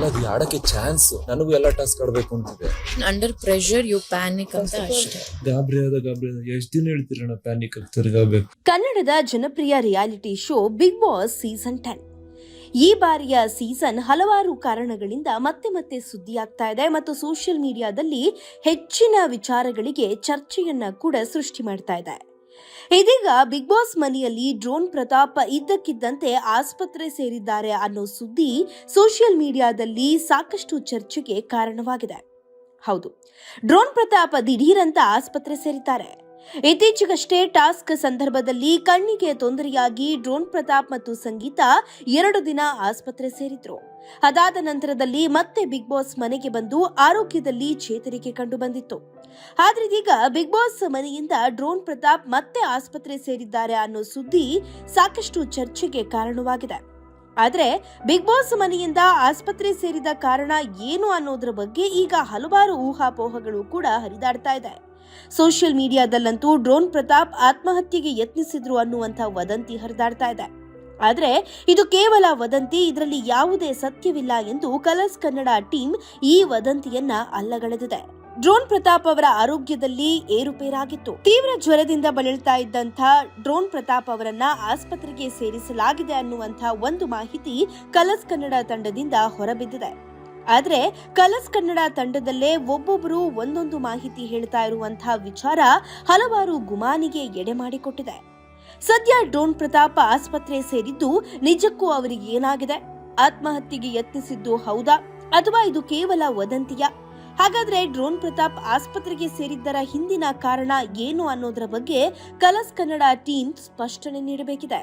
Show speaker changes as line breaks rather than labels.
ಅಲ್ಲ ಅದು ಆಡಕ್ಕೆ ಚಾನ್ಸ್ ನನಗೂ ಎಲ್ಲ ಟಾಸ್ಕ್ ಆಡ್ಬೇಕು ಅಂತಿದೆ.
ಅಂಡರ್ ಪ್ರೆಷರ್ ಯು ಪ್ಯಾನಿಕ್ ಅಂತ ಅಷ್ಟೇ.
ಗಾಬರಿ ಆದ ಗಾಬರಿ ಆದ ಎಷ್ಟ್ ದಿನ ಹೇಳ್ತೀರಣ್ಣ ಪ್ಯಾನಿಕ್ ಆಗಿ ತಿರ್ಗಾಬೇಕು
ಕನ್ನಡದ ಜನಪ್ರಿಯ reality show Bigg Boss season ten ಈ ಬಾರಿಯ ಸೀಸನ್ ಹಲವಾರು ಕಾರಣಗಳಿಂದ ಮತ್ತೆ ಮತ್ತೆ ಸುದ್ದಿಯಾಗ್ತಾ ಇದೆ ಮತ್ತು ಸೋಷಿಯಲ್ ಮೀಡಿಯಾದಲ್ಲಿ ಹೆಚ್ಚಿನ ವಿಚಾರಗಳಿಗೆ ಚರ್ಚೆಯನ್ನ ಕೂಡ ಸೃಷ್ಟಿ ಮಾಡ್ತಾ ಇದೆ. ಇದೀಗ ಬಿಗ್ ಬಾಸ್ ಮನೆಯಲ್ಲಿ ಡ್ರೋನ್ ಪ್ರತಾಪ್ ಇದ್ದಕ್ಕಿದ್ದಂತೆ ಆಸ್ಪತ್ರೆ ಸೇರಿದ್ದಾರೆ ಅನ್ನೋ ಸುದ್ದಿ ಸೋಷಿಯಲ್ ಮೀಡಿಯಾದಲ್ಲಿ ಸಾಕಷ್ಟು ಚರ್ಚೆಗೆ ಕಾರಣವಾಗಿದೆ. ಹೌದು, ಡ್ರೋನ್ ಪ್ರತಾಪ್ ದಿಢೀರಂತ ಆಸ್ಪತ್ರೆ ಸೇರಿದ್ದಾರೆ. ಇತ್ತೀಚೆಗಷ್ಟೇ ಟಾಸ್ಕ್ ಸಂದರ್ಭದಲ್ಲಿ ಕಣ್ಣಿಗೆ ತೊಂದರೆಯಾಗಿ ಡ್ರೋನ್ ಪ್ರತಾಪ್ ಮತ್ತು ಸಂಗೀತ ಎರಡು ದಿನ ಆಸ್ಪತ್ರೆ ಸೇರಿದ್ರು. ಅದಾದ ನಂತರದಲ್ಲಿ ಮತ್ತೆ ಬಿಗ್ ಬಾಸ್ ಮನೆಗೆ ಬಂದು ಆರೋಗ್ಯದಲ್ಲಿ ಚೇತರಿಕೆ ಕಂಡು ಬಂದಿತ್ತು. ಆದ್ರೆ ಇದೀಗ ಬಿಗ್ ಬಾಸ್ ಮನೆಯಿಂದ ಡ್ರೋನ್ ಪ್ರತಾಪ್ ಮತ್ತೆ ಆಸ್ಪತ್ರೆ ಸೇರಿದ್ದಾರೆ ಅನ್ನೋ ಸುದ್ದಿ ಸಾಕಷ್ಟು ಚರ್ಚೆಗೆ ಕಾರಣವಾಗಿದೆ. ಆದ್ರೆ ಬಿಗ್ ಬಾಸ್ ಮನೆಯಿಂದ ಆಸ್ಪತ್ರೆ ಸೇರಿದ ಕಾರಣ ಏನು ಅನ್ನೋದ್ರ ಬಗ್ಗೆ ಈಗ ಹಲವಾರು ಊಹಾಪೋಹಗಳು ಕೂಡ ಹರಿದಾಡ್ತಾ ಇದೆ. ಸೋಷಿಯಲ್ ಮೀಡಿಯಾದಲ್ಲಂತೂ ಡ್ರೋನ್ ಪ್ರತಾಪ್ ಆತ್ಮಹತ್ಯೆಗೆ ಯತ್ನಿಸಿದ್ರು ಅನ್ನುವಂಥ ವದಂತಿ ಹರಿದಾಡ್ತಾ ಇದೆ. ಆದರೆ ಇದು ಕೇವಲ ವದಂತಿ, ಇದರಲ್ಲಿ ಯಾವುದೇ ಸತ್ಯವಿಲ್ಲ ಎಂದು ಕಲರ್ಸ್ ಕನ್ನಡ ಟೀಮ್ ಈ ವದಂತಿಯನ್ನ ಅಲ್ಲಗಳೆದಿದೆ. ಡ್ರೋನ್ ಪ್ರತಾಪ್ ಅವರ ಆರೋಗ್ಯದಲ್ಲಿ ಏರುಪೇರಾಗಿತ್ತು. ತೀವ್ರ ಜ್ವರದಿಂದ ಬಳಲ್ತಾ ಇದ್ದಂಥ ಡ್ರೋನ್ ಪ್ರತಾಪ್ ಅವರನ್ನ ಆಸ್ಪತ್ರೆಗೆ ಸೇರಿಸಲಾಗಿದೆ ಅನ್ನುವಂಥ ಒಂದು ಮಾಹಿತಿ ಕಲಸ್ ಕನ್ನಡ ತಂಡದಿಂದ ಹೊರಬಿದ್ದಿದೆ. ಆದರೆ ಕಲಸ್ ಕನ್ನಡ ತಂಡದಲ್ಲೇ ಒಬ್ಬೊಬ್ಬರು ಒಂದೊಂದು ಮಾಹಿತಿ ಹೇಳ್ತಾ ಇರುವಂತಹ ವಿಚಾರ ಹಲವಾರು ಗುಮಾನಿಗೆ ಎಡೆ ಮಾಡಿಕೊಟ್ಟಿದೆ. ಸದ್ಯ ಡ್ರೋನ್ ಪ್ರತಾಪ ಆಸ್ಪತ್ರೆ ಸೇರಿದ್ದು ನಿಜಕ್ಕೂ ಅವರಿಗೆ ಏನಾಗಿದೆ? ಆತ್ಮಹತ್ಯೆಗೆ ಯತ್ನಿಸಿದ್ದು ಹೌದಾ? ಅಥವಾ ಇದು ಕೇವಲ ವದಂತಿಯ? ಹಾಗಾದ್ರೆ ಡ್ರೋನ್ ಪ್ರತಾಪ್ ಆಸ್ಪತ್ರೆಗೆ ಸೇರಿದ್ದರ ಹಿಂದಿನ ಕಾರಣ ಏನು ಅನ್ನೋದರ ಬಗ್ಗೆ ಕಲರ್ಸ್ ಕನ್ನಡ ಟೀಮ್ ಸ್ಪಷ್ಟನೆ ನೀಡಬೇಕಿದೆ.